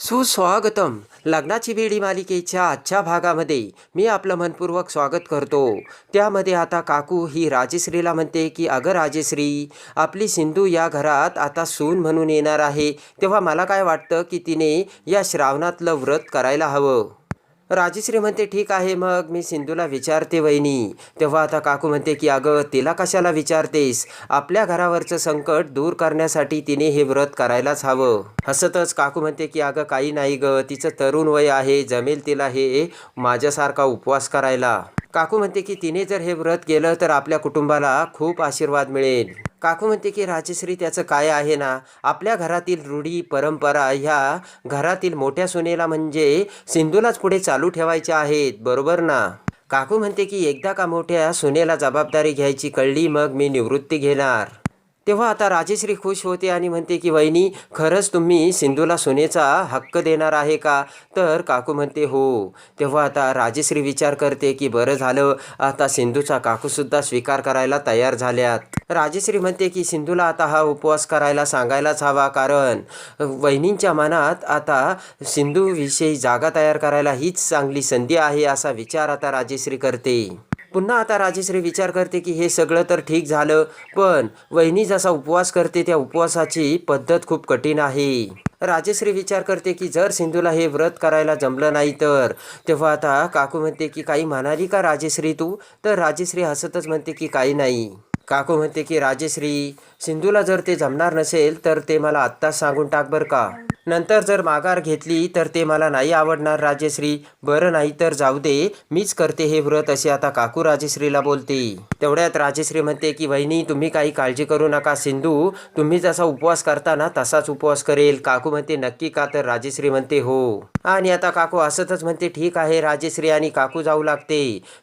सुस्वागतम. लग्नाची बेडी मालिकेच्या आजच्या भागामध्ये मी आपलं मनपूर्वक स्वागत करतो. त्यामध्ये आता काकू ही राजश्रीला म्हणते की अगं राजेश्री आपली सिंधू या घरात आता सून म्हणून येणार आहे. तेव्हा मला काय वाटतं की तिने या श्रावणातलं व्रत करायला हवं? राजश्री म्हणते ठीक आहे मग मी सिंधूला विचारते वहिनी. तेव्हा आता काकू म्हणते की अगं तिला कशाला विचारतेस? आपल्या घरावरचं संकट दूर करण्यासाठी तिने हे व्रत करायलाच हवं. हसतच काकू म्हणते की अगं काही नाही ग तिचं तरुण वय आहे जमेल तिला हे माझ्यासारखा उपवास करायला. काकू म्हणते की तिने जर हे व्रत केलं तर आपल्या कुटुंबाला खूप आशीर्वाद मिळेल. काकू म्हणते की राजश्री त्याचं काय आहे ना? आपल्या घरातील रूढी परंपरा ह्या घरातील मोठ्या सुनेला म्हणजे सिंधूलाच पुढे चालू ठेवायच्या आहेत बरोबर ना? काकू म्हणते की एकदा का मोठ्या सुनेला जबाबदारी घ्यायची कळली मग मी निवृत्ती घेणार. तेव्हा आता राजेश्री खुश होते आणि म्हणते की वहिनी खरंच तुम्ही सिंधूला सोनेचा हक्क देणार आहे का? तर काकू म्हणते हो. तेव्हा आता राजेश्री विचार करते की बरं झालं आता सिंधूचा काकूसुद्धा स्वीकार करायला तयार झाल्यात. राजश्री म्हणते की सिंधूला आता हा उपवास करायला सांगायलाच हवा कारण वहिनींच्या मनात आता सिंधूविषयी जागा तयार करायला हीच चांगली संधी आहे असा विचार आता राजेश्री करते. पुन्हा आता राजश्री विचार करते की हे सगळं तर ठीक झालं पण वहिनी जसा उपवास करते त्या उपवासाची पद्धत खूप कठीण आहे. राजश्री विचार करते की जर सिंधूला हे व्रत करायला जमलं नाही तर. तेव्हा आता काकू म्हणते की काही म्हणाली का राजेश्री तू? तर राजश्री हसतच म्हणते की काही नाही. काकू म्हणते की राजेश्री सिंधूला जर ते जमणार नसेल तर ते मला आत्ताच सांगून टाक बरं का. नंतर जर माघार घेतली तर ते मला नाही आवडणार राजेश्री. बरं नाही तर जाऊ दे मीच करते हे व्रत असे आता काकू राजेश्रीला बोलते. तेवढ्यात राजेश्री म्हणते की वहिनी तुम्ही काही काळजी करू नका सिंधू. तुम्ही जसा उपवास करता ना तसाच उपवास करेल. काकू म्हणते नक्की का? तर राजेश्री म्हणते हो. आणि आता काकू असतच म्हणते ठीक आहे राजेश्री. आणि काकू जाऊ लागते.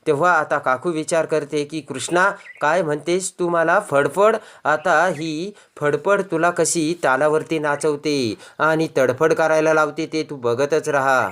तेव्हा आता काकू विचार करते की कृष्णा काय म्हणतेस तू मला? फडफड. आता ही फडफड तुला कशी तालावरती नाचवते आणि तडफड करायला लावते ते तू बघतच राहा.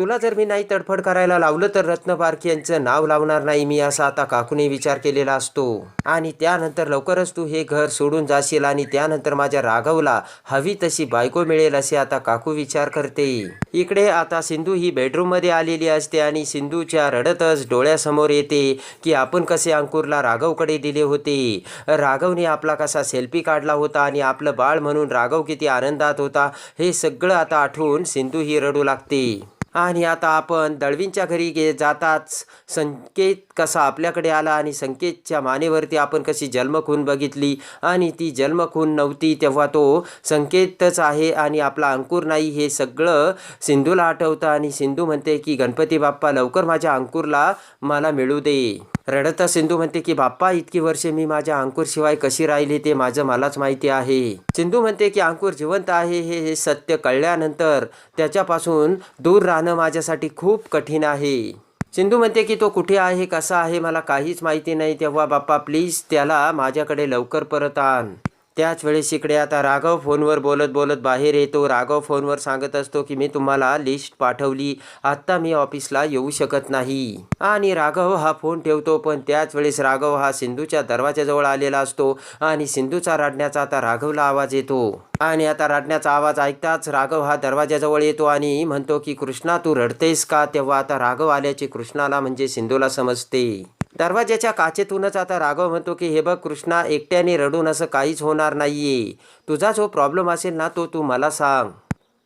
तुला जर मी नाही तडफड करायला लावलं तर रत्न पारखी यांचं नाव लावणार नाही मी असा आता काकूने विचार केलेला असतो. आणि त्यानंतर लवकरच तू हे घर सोडून जाशील आणि त्यानंतर माझ्या राघवला हवी तशी बायको मिळेल असे आता काकू विचार करते. इकडे आता सिंधू ही बेडरूममध्ये आलेली असते आणि सिंधूच्या रडतच डोळ्यासमोर येते की आपण कसे अंकुरला राघवकडे दिले होते. राघवने आपला कसा सेल्फी काढला होता आणि आपलं बाळ म्हणून राघव किती आनंदात होता हे सगळं आता आठवून सिंधू ही रडू लागते. आणि आता आपण दळवींच्या घरी गे जाताच. संकेत कसा आपल्याकडे आला आणि संकेतच्या मानेवरती आपण कशी जन्मखून बघितली आणि ती जन्मखून नव्हती तेव्हा तो संकेतच आहे आणि आपला अंकुर नाही हे सगळं सिंधूला आठवतं आणि सिंधू म्हणते की गणपती बाप्पा लवकर माझ्या अंकुरला मला मिळू दे. रडता सिंधू म्हणते की बाप्पा इतकी वर्षे मी माझ्या अंकुरशिवाय कशी राहिली ते माझं मलाच माहिती आहे. सिंधू म्हणते की अंकुर जिवंत आहे हे हे सत्य कळल्यानंतर त्याच्यापासून दूर राहणं माझ्यासाठी खूप कठीण आहे. सिंधू म्हणते की तो कुठे आहे कसा आहे मला काहीच माहिती नाही. तेव्हा बाप्पा प्लीज त्याला माझ्याकडे लवकर परत आण. त्याच वेळेस इकडे आता राघव फोनवर बोलत बोलत बाहेर येतो. राघव फोनवर सांगत असतो की मी तुम्हाला लिस्ट पाठवली. आत्ता मी ऑफिसला येऊ शकत नाही. आणि राघव हा फोन ठेवतो पण त्याच वेळेस राघव हा सिंधूच्या दरवाजाजवळ आलेला असतो आणि सिंधूचा रडण्याचा आता राघवला आवाज येतो. आणि आता रडण्याचा आवाज ऐकताच राघव हा दरवाजाजवळ येतो आणि म्हणतो की कृष्णा तू रडतेस का? तेव्हा आता राघव आल्याचे कृष्णाला म्हणजे सिंधूला समजते. दरवाज्याच्या काचेतूनच आता राघव म्हणतो की हे बघ कृष्णा एकट्याने रडून असं काहीच होणार नाहीये. तुझा जो प्रॉब्लेम असेल ना तो तू मला सांग.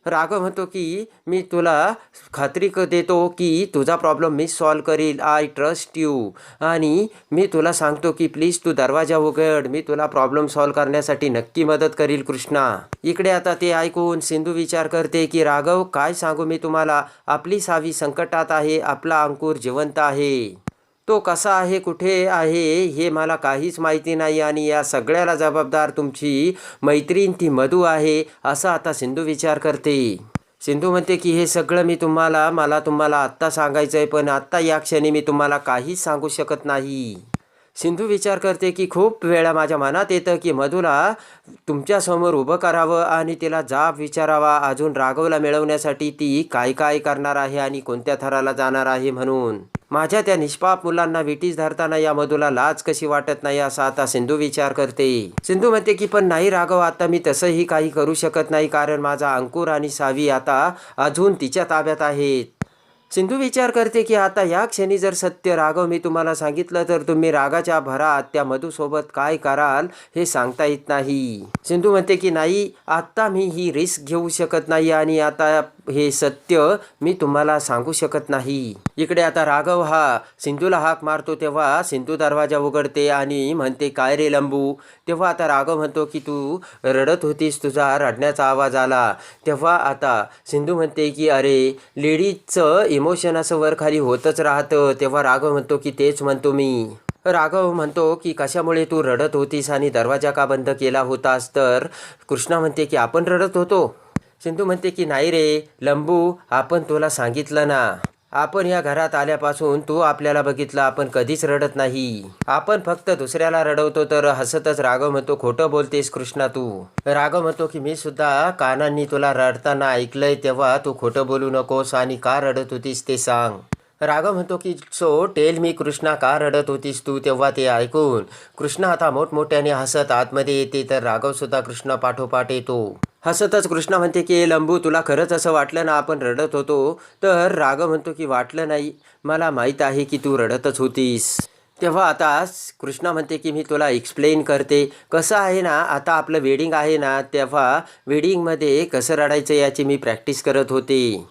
राघव म्हणतो की मी तुला खात्री क देतो की तुझा प्रॉब्लेम मी सॉल्व करील. आय ट्रस्ट यू आणि मी तुला सांगतो की प्लीज तू दरवाजा उघड. मी तुला प्रॉब्लेम सॉल्व करण्यासाठी नक्की मदत करील कृष्णा. इकडे आता ते ऐकून सिंधू विचार करते की राघव काय सांगू मी तुम्हाला? आपली सावी संकटात आहे. आपला अंकुर जिवंत आहे. तो कसा आहे कुठे आहे हे मला काहीच माहिती नाही आणि या सगळ्याला जबाबदार तुमची मैत्रीण ती मधू आहे असं आता सिंधू विचार करते. सिंधू म्हणते की हे सगळं मी तुम्हाला मला तुम्हाला आत्ता सांगायचं आहे पण आत्ता या क्षणी मी तुम्हाला काहीच सांगू शकत नाही. सिंधू विचार करते की खूप वेळा माझ्या मनात येतं की मधूला तुमच्यासमोर उभं करावं आणि तिला जाब विचारावा. अजून राघवला मिळवण्यासाठी ती काय काय करणार आहे आणि कोणत्या थराला जाणार आहे म्हणून. माझ्या त्या निष्पाप मुलांना विटीस धरताना या मधूला लाज कशी वाटत नाही असा आता सिंधू विचार करते. सिंधू म्हणते की पण नाही राघव आता मी तसंही काही करू शकत नाही कारण माझा अंकुर आणि सावी आता अजून तिच्या ताब्यात आहेत. सिंधू विचार करते की आता या क्षणी जर सत्य राघव मी तुम्हाला सांगितलं तर तुम्ही रागाच्या भरात त्या मधूसोबत काय कराल हे सांगता येत नाही. सिंधू म्हणते की नाही आत्ता मी ही रिस्क घेऊ शकत नाही आणि आता हे सत्य मी तुम्हाला सांगू शकत नाही. इकडे आता राघव हा सिंधूला हाक मारतो तेव्हा सिंधू दरवाजा उघडते आणि म्हणते काय रे लंबू? तेव्हा आता राघव म्हणतो की तू रडत होतीस तुझा रडण्याचा आवाज आला. तेव्हा आता सिंधू म्हणते की अरे लेडीजचं इमोशन असं वर खाली होतच राहतं. तेव्हा राघव म्हणतो की तेच म्हणतो मी. राघव म्हणतो की कशामुळे तू रडत होतीस आणि दरवाजा का बंद केला होतास? तर कृष्णा म्हणते की आपण रडत होतो. सिंधू म्हणते की नाही रे लंबू आपण तुला सांगितलं ना. आपण या घरात आल्यापासून तू आपल्याला बघितलं आपण कधीच रडत नाही. आपण फक्त दुसऱ्याला रडवतो तर हसतच राघव म्हणतो खोटं बोलतेस कृष्णा तू. राघव म्हणतो की मी सुद्धा कानांनी तुला रडताना ऐकलंय तेव्हा तू खोटं बोलू नकोस आणि का रडत होतीस ते सांग. राघव म्हणतो की सो टेल मी कृष्णा का रडत होतीस तू तेव्हा ते ऐकून? कृष्णा आता मोठमोठ्याने हसत आतमध्ये येते तर राघव सुद्धा कृष्णा पाठोपाठ येतो. हसतच कृष्णा म्हणते की लंबू तुला खरंच असं वाटलं ना आपण रडत होतो? तर राघव म्हणतो की वाटलं नाही. मला माहीत आहे की तू रडतच होतीस. तेव्हा आता कृष्णा म्हणते की मी तुला एक्सप्लेन करते. कसं आहे ना आता आपलं वेडिंग आहे ना तेव्हा वेडिंगमध्ये कसं रडायचं याची मी प्रॅक्टिस करत होते.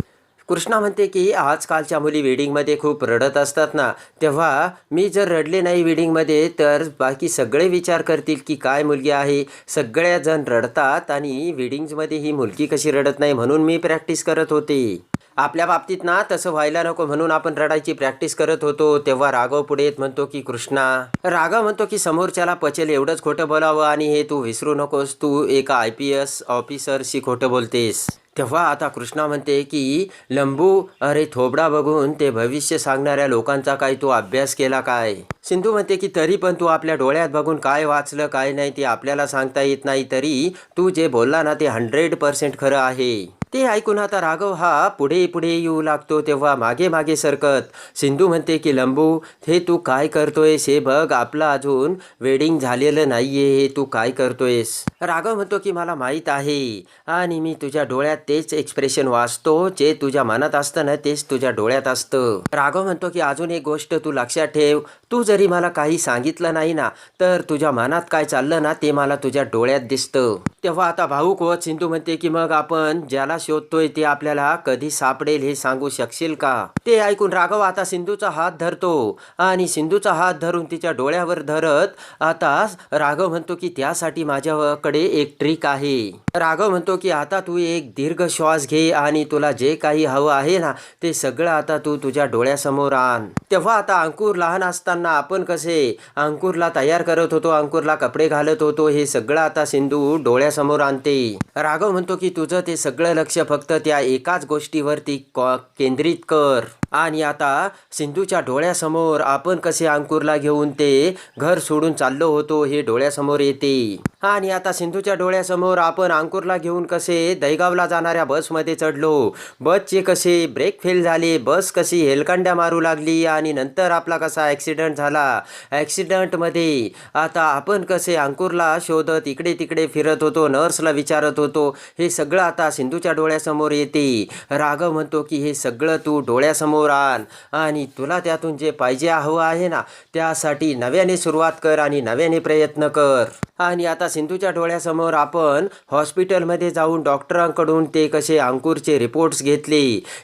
कृष्णा म्हणते की आजकालच्या मुली वेडिंगमध्ये खूप रडत असतात ना. तेव्हा मी जर रडले नाही वेडिंगमध्ये तर बाकी सगळे विचार करतील की काय मुलगी आहे. सगळ्याजण रडतात आणि वेडिंग्समध्ये ही मुलगी कशी रडत नाही म्हणून मी प्रॅक्टिस करत होते. आपल्या बाबतीत ना तसं व्हायला नको म्हणून आपण रडायची प्रॅक्टिस करत होतो. तेव्हा राघव पुढे येत म्हणतो की कृष्णा राघव म्हणतो की समोरच्याला पचेल एवढंच खोटं बोलावं आणि हे तू विसरू नकोस. तू एका आय पी एस ऑफिसरशी खोटं बोलतेस. तेव्हा आता कृष्णा म्हणते की लंबू अरे थोबडा बघून ते भविष्य सांगणाऱ्या लोकांचा काय तू अभ्यास केला काय? सिंधू म्हणते की तरी पण तू आपल्या डोळ्यात बघून काय वाचलं काय नाही ते आपल्याला सांगता येत नाही तरी तू जे बोलला ना ते हंड्रेड पर्सेंट खरं आहे. ते ऐकून आता राघव हा पुढे पुढे येऊ लागतो तेव्हा मागे मागे सरकत. सिंधू म्हणते की लंबू हे तू काय करतोयस? हे बघ आपलं अजून वेडिंग झालेलं नाहीये. हे तू काय करतोयस? राघव म्हणतो की मला माहीत आहे. आणि मी तुझ्या डोळ्यात तेच एक्सप्रेशन वाचतो जे तुझ्या मनात असतं ना तेच तुझ्या डोळ्यात असतं. राघव म्हणतो की अजून एक गोष्ट तू लक्षात ठेव. तू जरी मला काही सांगितलं नाही ना तर तुझ्या मनात काय चाललं ना ते मला तुझ्या डोळ्यात दिसतं. तेव्हा आता भाऊक होत सिंधू म्हणते की मग आपण ज्याला शोधतोय ते आपल्याला कधी सापडेल हे सांगू शकशील का? ते ऐकून राघव आता सिंधूचा हात धरतो आणि सिंधूचा हात धरून तिच्या डोळ्यावर धरत आता राघव म्हणतो की त्यासाठी माझ्याकडे एक ट्रिक आहे. राघव म्हणतो की आता तू एक दीर्घ श्वास घे आणि तुला जे काही हवं आहे ना ते सगळं आता तू तुझ्या डोळ्यासमोर आण. तेव्हा आता अंकुर लहान असताना आपण कसे अंकुरला तयार करत होतो अंकुरला कपडे घालत होतो हे सगळं आता सिंधू डोळ्यासमोर आणते. राघव म्हणतो की तुझं ते सगळं लक्ष लक्ष फक्त त्या एकाच गोष्टीवरती कॉ केंद्रित कर. आणि आता सिंधूच्या डोळ्यासमोर आपण कसे अंकुरला घेऊन ते घर सोडून चाललो होतो हे डोळ्यासमोर येते. आणि आता सिंधूच्या डोळ्यासमोर आपण अंकुरला घेऊन कसे दहीगावला जाणाऱ्या बसमध्ये चढलो. बसचे कसे ब्रेक फेल झाले बस कशी हेलकांड्या मारू लागली आणि नंतर आपला कसा ॲक्सिडंट झाला. ॲक्सिडंटमध्ये आता आपण कसे अंकुरला शोधत इकडे तिकडे फिरत होतो नर्सला विचारत होतो. हे सगळं आता सिंधूच्या डोळ्यासमोर येते. राघव म्हणतो की हे सगळं तू डोळ्यासमोर आण आणि तुला त्यातून जे पाहिजे हवं आहे ना त्यासाठी नव्याने सुरुवात कर आणि नव्याने प्रयत्न कर. आणि आता सिंधूच्या डोळ्यासमोर आपण हॉस्पिटलमध्ये जाऊन डॉक्टरांकडून ते कसे अंकुरचे रिपोर्ट्स घेतले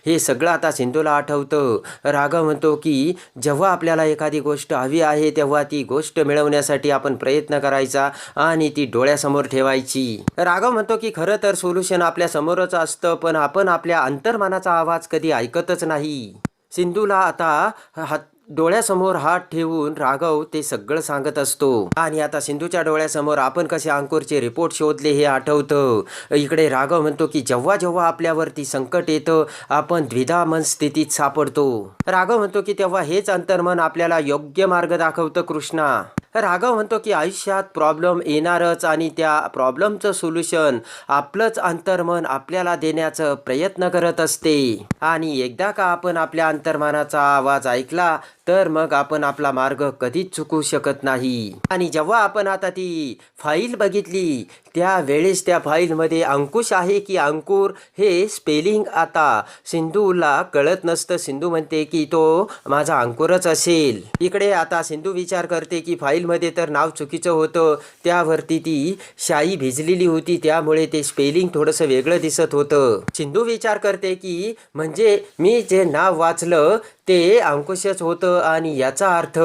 हे सगळं आता सिंधूला आठवतं. राघव म्हणतो की जेव्हा आपल्याला एखादी गोष्ट हवी आहे तेव्हा ती गोष्ट मिळवण्यासाठी आपण प्रयत्न करायचा आणि ती डोळ्यासमोर ठेवायची. राघव म्हणतो की खरं तर सोल्युशन आपल्या समोरच असतं पण आपण आपल्या अंतर्मनाचा आवाज कधी ऐकतच नाही. सिंधूला आता हात डोळ्यासमोर हात ठेवून राघव ते सगळं सांगत असतो. आणि आता सिंधूच्या डोळ्यासमोर आपण कसे अंकुरचे रिपोर्ट शोधले हे आठवतं. इकडे राघव म्हणतो की जेव्हा जेव्हा आपल्यावरती संकट येतं आपण द्विधा मन स्थितीत सापडतो. राघव म्हणतो की तेव्हा हेच अंतर्मन आपल्याला योग्य मार्ग दाखवतं कृष्णा. राघव म्हणतो की आयुष्यात प्रॉब्लेम येणारच आणि त्या प्रॉब्लेमचं सोल्युशन आपलंच अंतर्मन आपल्याला देण्याचं प्रयत्न करत असते. आणि एकदा का आपण आपल्या अंतर्मनाचा आवाज ऐकला तर मग आपण आपला मार्ग कधीच चुकू शकत नाही. आणि जेव्हा आपण आता ती फाईल बघितली त्या वेळेस त्या फाईलमध्ये अंकुश आहे की अंकुर हे स्पेलिंग आता सिंधूला कळत नसतं. सिंधू म्हणते की तो माझा अंकुरच असेल. इकडे आता सिंधू विचार करते की फाईल फाईलमध्ये तर नाव चुकीचं होतं. त्यावरती ती शाई भिजलेली होती. त्यामुळे ते स्पेलिंग थोडंसं वेगळं दिसत होतं. सिंधू विचार करते की म्हणजे मी जे नाव वाचलं ते अंकुशच होतं आणि याचा अर्थ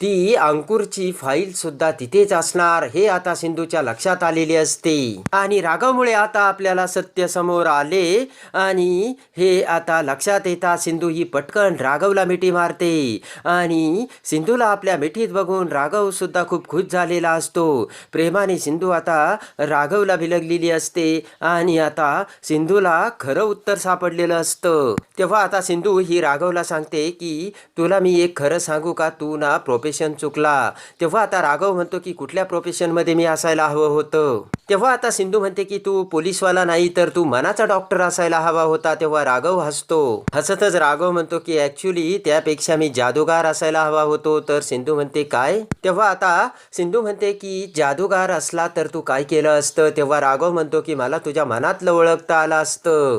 ती अंकुरची फाईल सुद्धा तिथेच असणार हे आता सिंधूच्या लक्षात आलेले असते. आणि रागामुळे आता आपल्याला सत्य समोर आले आणि हे आता लक्षात येता सिंधू ही पटकन राघवला मिठी मारते. आणि सिंधूला आपल्या मिठीत बघून राघव सुद्धा खूप खुश झालेला असतो. प्रेमाने सिंधू आता राघवला भिलगलेली असते आणि आता सिंधूला खरं उत्तर सापडलेलं असतं. तेव्हा आता सिंधू ही राघवला सांगते की तुला मी एक खरं सांगू का? तू ना प्रोफेशन चुकला. तेव्हा आता राघव म्हणतो की कुठल्या प्रोफेशनमध्ये मी असायला हवं होतं? तेव्हा आता सिंधू म्हणते की तू पोलीसवाला नाही तर तू मनाचा डॉक्टर असायला हवा होता. तेव्हा राघव हसतो. हसतच राघव म्हणतो की ऍक्च्युली त्यापेक्षा मी जादूगार असायला हवा होतो. तर सिंधू म्हणते काय? तेव्हा आता सिंधू म्हणते की जादूगार असला तर तू काय केलं असतं? तेव्हा राघव म्हणतो की मला तुझ्या मनातलं ओळखता आलं असतं.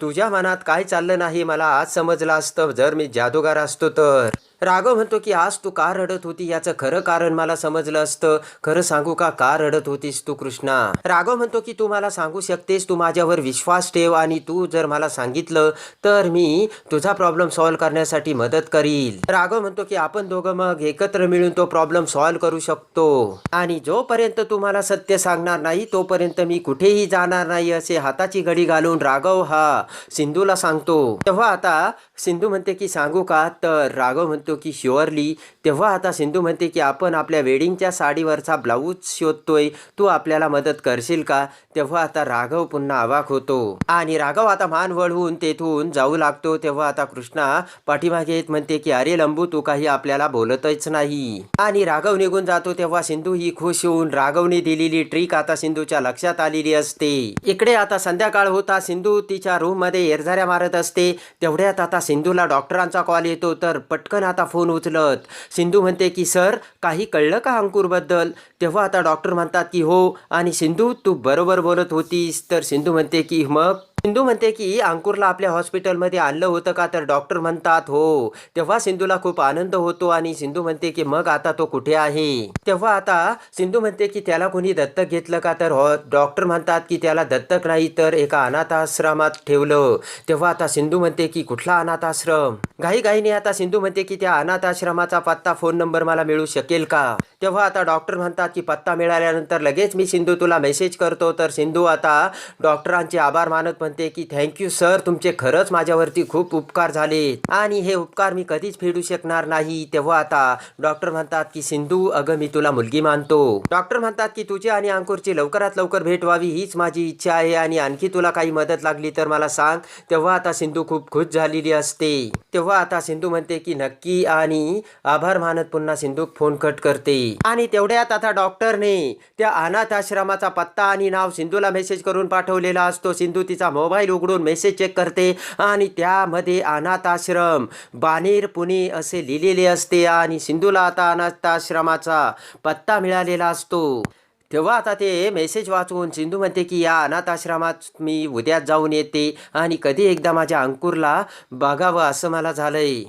तुझ्या मनात काय चाललं नाही मला आज समजलं असतं. जर मी जादूगार असतो तर. राघव म्हणतो की आज तू का रडत होती? याचं खरं कारण मला समजलं असतं. खरं सांगू का? का रडत होतीस तू कृष्णा? राघव म्हणतो की तू मला सांगू शकतेस. तू माझ्यावर विश्वास ठेव आणि तू जर मला सांगितलं तर मी तुझा प्रॉब्लेम सॉल्व्ह करण्यासाठी मदत करील. राघव म्हणतो की आपण दोघं मग एकत्र मिळून तो प्रॉब्लेम सॉल्व्ह करू शकतो. आणि जोपर्यंत तुम्हाला सत्य सांगणार नाही तोपर्यंत मी कुठेही जाणार नाही असे हाताची घडी घालून राघव हा सिंधूला सांगतो. तेव्हा आता सिंधू म्हणते की सांगू का? तर राघव म्हणतो की शुअरली तेव्हा आता सिंधू म्हणते की आपण आपल्या वेडिंगच्या साडीवरचा ब्लाऊज शोधतोय. तू आपल्याला मदत करशील का? तेव्हा आता राघव पुन्हा अवाक होतो. आणि राघव आता मान वळवून तेथून जाऊ लागतो. तेव्हा आता कृष्णा पाठीमागे येत म्हणते की अरे लंबू तू काही आपल्याला बोलतच नाही. आणि राघव निघून जातो. तेव्हा सिंधू ही खुश होऊन राघवने दिलेली ट्रिक आता सिंधूच्या लक्षात आलेली असते. इकडे आता संध्याकाळ होता. सिंधू तिच्या रूममध्ये एरझाऱ्या मारत असते. तेवढ्यात आता सिंधूला डॉक्टरांचा कॉल येतो तर पटकन आता फोन उचलत. सिंधू म्हणते की सर काही कळलं का अंकुरबद्दल? तेव्हा आता डॉक्टर म्हणतात की हो आणि सिंधू तू बरोबर बोलत होतीस. तर सिंधू म्हणते की मग? सिंधू म्हणते की अंकुरला आपल्या हॉस्पिटलमध्ये आणलं होतं का? तर डॉक्टर म्हणतात हो. तेव्हा सिंधूला खूप आनंद होतो आणि सिंधू म्हणते की मग आता तो कुठे आहे? तेव्हा आता सिंधू म्हणते की त्याला कोणी दत्तक घेतलं का? तर हो, डॉक्टर म्हणतात की त्याला दत्तक नाही तर एका अनाथाश्रमात ठेवलं. तेव्हा आता सिंधू म्हणते की कुठला अनाथाश्रम? घाई घाईने आता सिंधू म्हणते की त्या अनाथाश्रमाचा पत्ता फोन नंबर मला मिळू शकेल का? तेव्हा आता डॉक्टर म्हणतात की पत्ता मिळाल्यानंतर लगेच मी सिंधू तुला मेसेज करतो. तर सिंधू आता डॉक्टरांचे आभार मानत म्हणते की थँक्यू सर तुमचे खरंच माझ्यावरती खूप उपकार झाले आणि हे उपकार मी कधीच फेडू शकणार नाही. तेव्हा आता डॉक्टर म्हणतात की सिंधू अगं मी तुला मुलगी मानतो. डॉक्टर म्हणतात की तुझे आणि अंकुरची लवकरात लवकर भेट व्हावी हीच माझी इच्छा आहे आणि आणखी तुला काही मदत लागली तर मला सांग. तेव्हा आता सिंधू खूप खुश झालेली असते. तेव्हा आता सिंधू म्हणते की नक्की आणि आभार मानत पुन्हा सिंधू फोन कट करते. आणि तेवढ्यात आता डॉक्टरने त्या अनाथ आश्रमाचा पत्ता आणि नाव सिंधूला मेसेज करून पाठवलेला असतो. सिंधू तिचा मोबाईल उघडून मेसेज चेक करते आणि त्यामध्ये अनाथ आश्रम बानेर पुणे असे लिहिलेले असते आणि सिंधूला आता अनाथ आश्रमाचा पत्ता मिळालेला असतो. तेव्हा आता ते मेसेज वाचून सिंधू म्हणते की या अनाथ आश्रमात मी उद्या जाऊन येते आणि कधी एकदा माझ्या अंकुरला बघावं असं मला झालंय.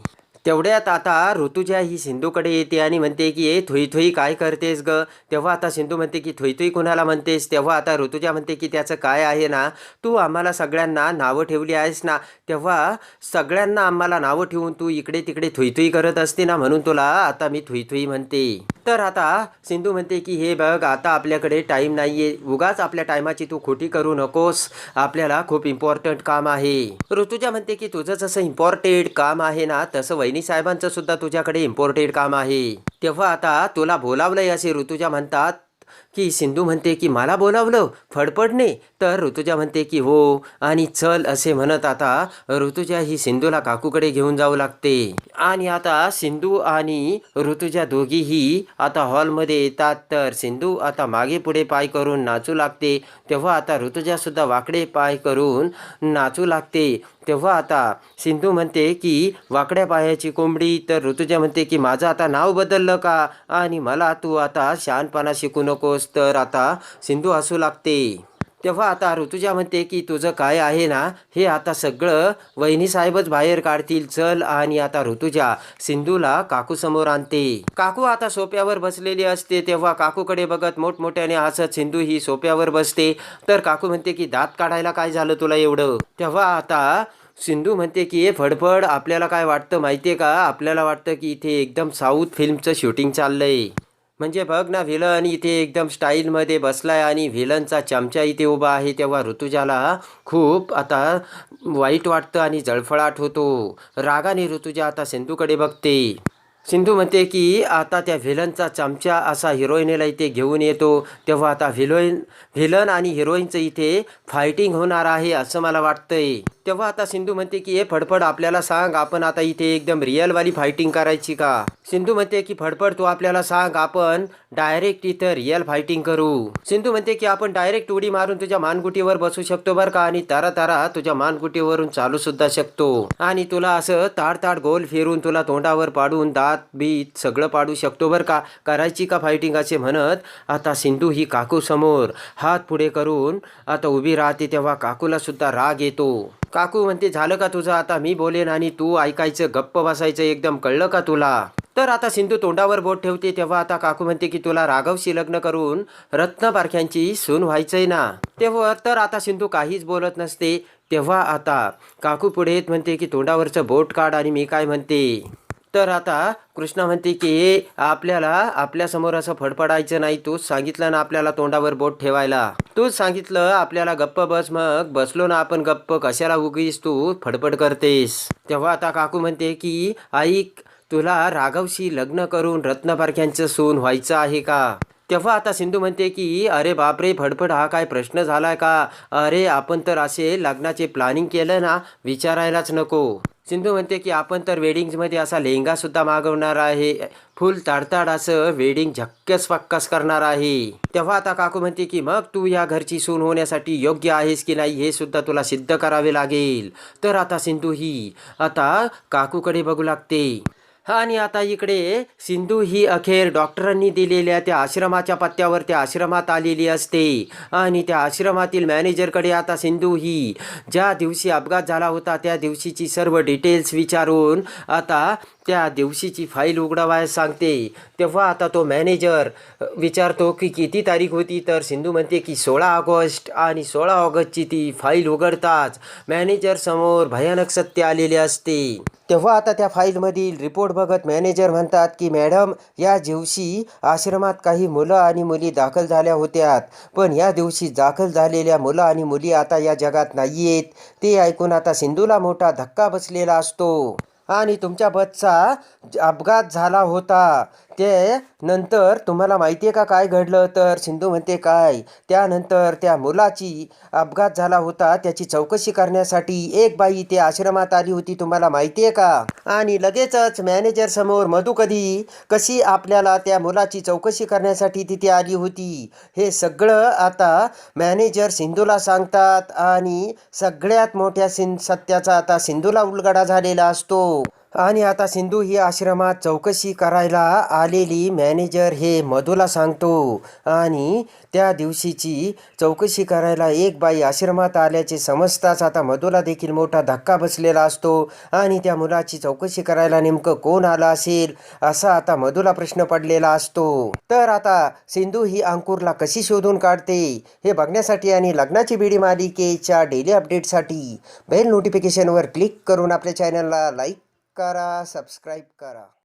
तेवढ्यात आता ऋतुजा ही सिंधूकडे येते आणि म्हणते की ए थोई थोई काय करतेस ग? तेव्हा आता सिंधू म्हणते की थोई थोई कुणाला म्हणतेस? तेव्हा आता ऋतुजा म्हणते की त्याचं काय आहे ना? तू आम्हाला सगळ्यांना नावं ठेवली आहेस ना? तेव्हा सगळ्यांना आम्हाला नावं ठेवून तू इकडे तिकडे थुई करत असते ना? म्हणून तुला आता मी थुई म्हणते. तर आता सिंधू म्हणते की हे बघ आता आपल्याकडे टाईम नाही आहे उगाच आपल्या टायमाची तू खोटी करू नकोस. आपल्याला खूप इम्पॉर्टंट काम आहे. ऋतुजा म्हणते की तुझं जसं इम्पॉर्टेड काम आहे ना तसं वहिनी साहेबांचं सुद्धा तुझ्याकडे इम्पॉर्टेड काम आहे. तेव्हा आता तुला बोलावलंय असे ऋतुजा म्हणतात की सिंधू म्हणते की मला बोलावलं फडफडणे. तर ऋतुजा म्हणते की हो आणि चल असे म्हणत आता ऋतुजा ही सिंधूला काकूकडे घेऊन जाऊ लागते. आणि आता सिंधू आणि ऋतुजा दोघीही आता हॉलमध्ये येतात. तर सिंधू आता मागे पुढे पाय करून नाचू लागते. तेव्हा आता ऋतुजासुद्धा वाकडे पाय करून नाचू लागते. तेव्हा आता सिंधू म्हणते की वाकड्या पायाची कोंबडी. तर ऋतुजा म्हणते की माझं आता नाव बदललं का? आणि मला तू आता शहाणपणा शिकू नकोस. तर आता सिंधू हसू लागते. तेव्हा आता ऋतुजा म्हणते की तुझं काय आहे ना? हे आता सगळं वहिनी साहेबच बाहेर काढतील. चल आणि आता ऋतुजा सिंधूला काकू समोर आणते. काकू आता सोप्यावर बसलेली असते. तेव्हा काकूकडे बघत मोठमोठ्याने हसत सिंधू ही सोप्यावर बसते. तर काकू म्हणते की दात काढायला काय झालं तुला एवढं? तेव्हा आता सिंधू म्हणते की हे फडफड आपल्याला काय वाटतं माहिती आहे का? आपल्याला वाटतं की इथे एकदम साऊथ फिल्मचं शूटिंग चाललं आहे म्हणजे बघ ना व्हिलन इथे एकदम स्टाईलमध्ये बसलाय आणि व्हिलनचा चमचा इथे उभा आहे. तेव्हा ऋतुजाला खूप आता वाईट वाटतं आणि जळफळाट होतो. रागाने ऋतुजा आता सिंधूकडे बघते. सिंधू म्हणते की आता त्या व्हिलनचा चमचा असा हिरोईनला इथे घेऊन येतो. तेव्हा आता व्हिलोईन व्हिलन आणि हिरोईनचं इथे फायटिंग होणार आहे असं मला वाटतंय. तेव्हा आता सिंधू म्हणते की हे फडफड आपल्याला सांग आपण आता इथे एकदम रिअलवाली फायटिंग करायची का? सिंधू म्हणते की फडफड तू आपल्याला सांग आपण डायरेक्ट इथं रिअल फायटिंग करू. सिंधू म्हणते की आपण डायरेक्ट उडी मारून तुझ्या मानगुटीवर बसू शकतो बरं का आणि तारा तारा तुझ्या मानगुटीवरून चालू सुद्धा शकतो. आणि तुला असं ताड ताड गोल फिरून तुला तोंडावर पाडून दात बीत सगळं पाडू शकतो बरं का? करायची का फायटिंग असे म्हणत आता सिंधू ही काकू समोर हात पुढे करून आता उभी राहते तेव्हा काकूला सुद्धा राग येतो. काकू म्हणते झालं का तुझं? आता मी बोलेन आणि तू ऐकायचं गप्प बसायचं एकदम कळलं का तुला? तर आता सिंधू तोंडावर बोट ठेवते तेव्हा आता काकू म्हणते की तुला राघवशी लग्न करून रत्न पारख्यांची सून व्हायचंय ना? तेव्हा तर आता सिंधू काहीच बोलत नसते तेव्हा आता काकू पुढे येत म्हणते की तोंडावरचं बोट काढ आणि मी काय म्हणते? तर आता कृष्णा म्हणते की आपल्याला आपल्यासमोर असं फडफडायचं नाही. तूच सांगितलं ना आपल्याला तोंडावर बोट ठेवायला. तूच सांगितलं आपल्याला गप्प बस मग. बसलो ना आपण गप्प. कशाला उगीस तू फडफड करतेस? तेव्हा आता काकू म्हणते की ऐक तुला राघवशी लग्न करून रत्नपारख्यांचं सून व्हायचं आहे का? तेव्हा आता सिंधू म्हणते की अरे बापरे फडफड हा काय प्रश्न झालाय का? अरे आपण तर असे लग्नाचे प्लॅनिंग केलं ना विचारायलाच नको. सिंधू म्हणते की आपण तर वेडिंगमध्ये असा लेहंगासुद्धा मागवणार आहे. फुल ताडताड असं वेडिंग झक्कस फक्कस करणार आहे. तेव्हा आता काकू म्हणते की मग तू या घरची सून होण्यासाठी योग्य आहेस की नाही हे सुद्धा तुला सिद्ध करावे लागेल. तर आता सिंधू ही आता काकूकडे बघू लागते. आणि आता इकडे सिंधू ही अखेर डॉक्टरांनी दिलेल्या त्या आश्रमाच्या पत्त्यावर त्या आश्रमात आलेली असते. आणि त्या आश्रमातील मॅनेजरकडे आता सिंधू ही ज्या दिवशी अपघात झाला होता त्या दिवशीची सर्व डिटेल्स विचारून आता त्या दिवशीची फाईल उघडावायला सांगते. तेव्हा आता तो मॅनेजर विचारतो की किती तारीख होती? तर सिंधू म्हणते की सोळा ऑगस्ट आणि सोळा ऑगस्टची ती फाईल उघडताच मॅनेजर समोर भयानक सत्य आलेले असते. तेव्हा आता त्या फाईलमधील रिपोर्ट बघत मॅनेजर म्हणतात की मॅडम या दिवशी आश्रमात काही मुलं आणि मुली दाखल झाल्या होत्यात. पण या दिवशी दाखल झालेल्या मुलं आणि मुली आता या जगात नाही आहेत ते ऐकून आता सिंधूला मोठा धक्का बसलेला असतो. आणि तुमच्या बसचा अपघात झाला होता. ते नंतर तुम्हाला माहिती आहे का काय घडलं? तर सिंधू म्हणते काय? त्यानंतर त्या मुलाची अपघात झाला होता. त्याची चौकशी करण्यासाठी एक बाई ते आश्रमात आली होती. तुम्हाला माहिती आहे का? आणि लगेचच मॅनेजर समोर मधू कधी? कशी आपल्याला त्या मुलाची चौकशी करण्यासाठी तिथे आली होती? हे सगळं आता मॅनेजर सिंधूला सांगतात. आणि सगळ्यात मोठ्या सिं सत्याचा आता सिंधूला उलगडा झालेला असतो. आणि आता सिंधू ही आश्रमात चौकशी करायला आलेली मॅनेजर हे मधूला सांगतो. आणि त्या दिवशीची चौकशी करायला एक बाई आश्रमात आल्याचे समजताच आता मधूला देखील मोठा धक्का बसलेला असतो. आणि त्या मुलाची चौकशी करायला नेमकं कोण आलं असेल असा आता मधूला प्रश्न पडलेला असतो. तर आता सिंधू ही अंकुरला कशी शोधून काढते हे बघण्यासाठी आणि लग्नाची बिडी मालिकेच्या डेली अपडेटसाठी बेल नोटिफिकेशनवर क्लिक करून आपल्या चॅनलला लाईक करा सबस्क्राईब करा.